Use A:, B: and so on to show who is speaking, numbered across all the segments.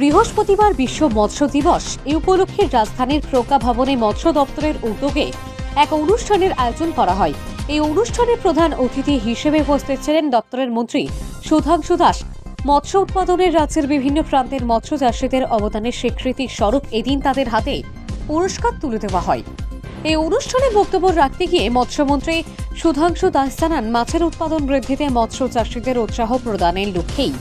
A: বৃহস্পতিবার বিশ্ব মৎস্য দিবস। এ উপলক্ষে রাজধানীর প্রজ্ঞা ভবনে মৎস্য দপ্তরের উদ্যোগে এক অনুষ্ঠানের আয়োজন করা হয়। এই অনুষ্ঠানে প্রধান অতিথি হিসেবে উপস্থিত ছিলেন দপ্তরের মন্ত্রী সুধাংশু দাস। মৎস্য উৎপাদনের রাজ্যের বিভিন্ন প্রান্তের মৎস্য চাষিদের অবদানের স্বীকৃতি স্বরূপ এদিন তাদের হাতে পুরস্কার তুলে দেওয়া হয়। এই অনুষ্ঠানে বক্তব্য রাখতে গিয়ে মৎস্যমন্ত্রী সুধাংশু দাস জানান, মাছের উৎপাদন বৃদ্ধিতে মৎস্য চাষিদের উৎসাহ প্রদানের লক্ষ্যেই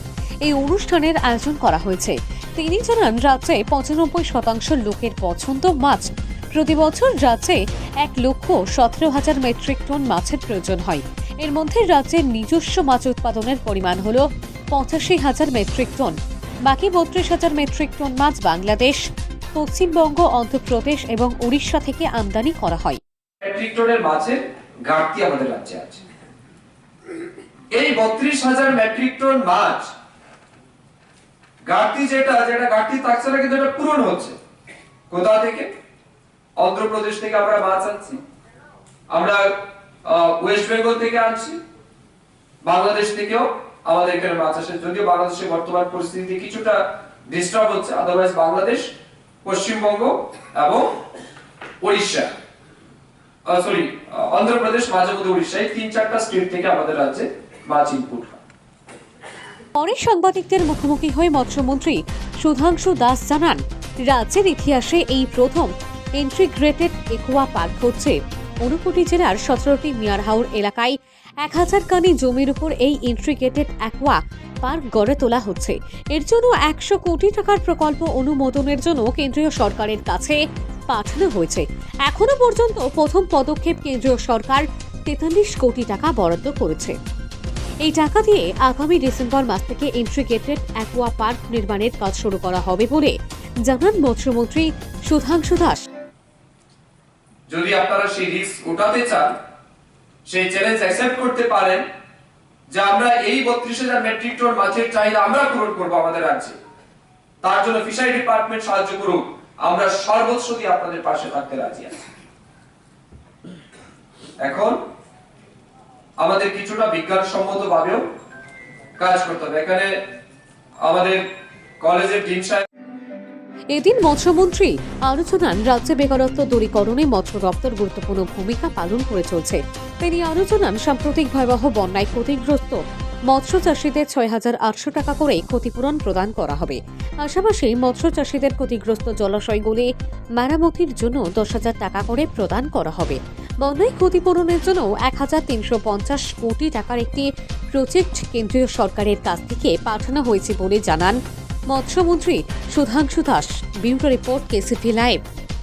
A: এই অনুষ্ঠানের আয়োজন করা হয়েছে। তিনি জানান, রাজ্যে পঁচানব্বই শতাংশ লোকের পছন্দ মাছ। প্রতি বছর রাজ্যে এক লক্ষ সতেরো হাজার মেট্রিক টন মাছের প্রয়োজন হয়। এর মধ্যে রাজ্যের নিজস্ব মাছ উৎপাদনের পরিমাণ হল পঁচাশি হাজার মেট্রিক টন। বাকি বত্রিশ হাজার মেট্রিক টন মাছ বাংলাদেশ, পশ্চিমবঙ্গ, অন্ধ্রপ্রদেশ এবং উড়িষ্যা থেকে আমদানি করা হয়।
B: মেট্রিক টনের মাছের ঘাটতি আমাদের রাজ্যে আছে। এই বত্রিশ হাজার মেট্রিক টন মাছ ঘাটতি যেটা যেটা ঘাটতি থাকছে না, কিন্তু এটা পূরণ হচ্ছে। কোথা থেকে? অন্ধ্রপ্রদেশ থেকে আমরা মাছ আনছি আমরা ওয়েস্ট বেঙ্গল থেকে আনছি। বাংলাদেশ থেকেও আমাদের এখানে মাছ আসে। যদিও বাংলাদেশের বর্তমান পরিস্থিতি কিছুটা ডিস্টার্ব হচ্ছে। আদারওয়াইজ বাংলাদেশ, পশ্চিমবঙ্গ এবং উড়িষ্যা সরি অন্ধ্রপ্রদেশ, মাঝে মধ্যে উড়িষ্যা এই তিন চারটা স্টেট থেকে আমাদের রাজ্যে মাছ ইনপুট হয়।
A: পরে সাংবাদিকদের মুখোমুখি হয়ে মৎস্যমন্ত্রী সুধাংশু দাস জানান, রাজ্যের ইতিহাসে এই প্রথম ইন্টিগ্রেটেড একুয়া পার্ক হচ্ছে। ঊনকোটি জেলার সতেরোটি মিয়ারহাউর এলাকায় এক হাজার কানি জমির উপর এই ইন্টিগ্রেটেড অ্যাকোয়া পার্ক গড়ে তোলা হচ্ছে। এর জন্য একশো কোটি টাকার প্রকল্প অনুমোদনের জন্য কেন্দ্রীয় সরকারের কাছে পাঠানো হয়েছে। এখনও পর্যন্ত প্রথম পদক্ষেপ কেন্দ্রীয় সরকার তেতাল্লিশ কোটি টাকা বরাদ্দ করেছে। এই টাকা দিয়ে আগামী ডিসেম্বর মাস থেকে ইন্ট্রিগেটেড অ্যাকোয়া পার্ক নির্মাণের কাজ শুরু করা হবে বলে জানান মৎস্যমন্ত্রী সুধাংশু দাস।
B: যদি আপনারা সেই রিস্ক উঠাতে চান, সেই চ্যালেঞ্জ অ্যাকসেপ্ট করতে পারেন যে আমরা এই বত্রিশ হাজার মেট্রিক টন মাছের চাহিদা আমরা পূরণ করব আমাদের রাজ্যে। তার জন্য ফিশারি ডিপার্টমেন্ট সাহায্য করুক, আমরা সর্বোচ্চ দিয়ে আপনাদের পাশে থাকতে রাজি আছি। এখন আমাদের কিছুটা বিজ্ঞানসম্মত ভাবেও কাজ করতে হবে। এখানে আমাদের কলেজের ডিন সাহেব
A: এদিন মৎস্যমন্ত্রী আরও জানান রাজ্যে বেকারত্ব দূরীকরণে মৎস্য দপ্তর গুরুত্বপূর্ণ ভূমিকা পালন করে চলছে। তিনি আরও জানান সাম্প্রতিক ভয়াবহ বন্যায় ক্ষতিগ্রস্ত মৎস্য চাষীদের ছয় হাজার আটশো টাকা করে ক্ষতিপূরণ প্রদান করা হবে। পাশাপাশি মৎস্য চাষীদের ক্ষতিগ্রস্ত জলাশয়গুলি মেরামতির জন্য দশ হাজার টাকা করে প্রদান করা হবে। বন্যায় ক্ষতিপূরণের জন্য এক হাজার তিনশো পঞ্চাশ কোটি টাকার একটি প্রজেক্ট কেন্দ্রীয় সরকারের কাছ থেকে পাঠানো হয়েছে বলে জানান মৎস্যমন্ত্রী Sudhanshu Das bureau report KCV live.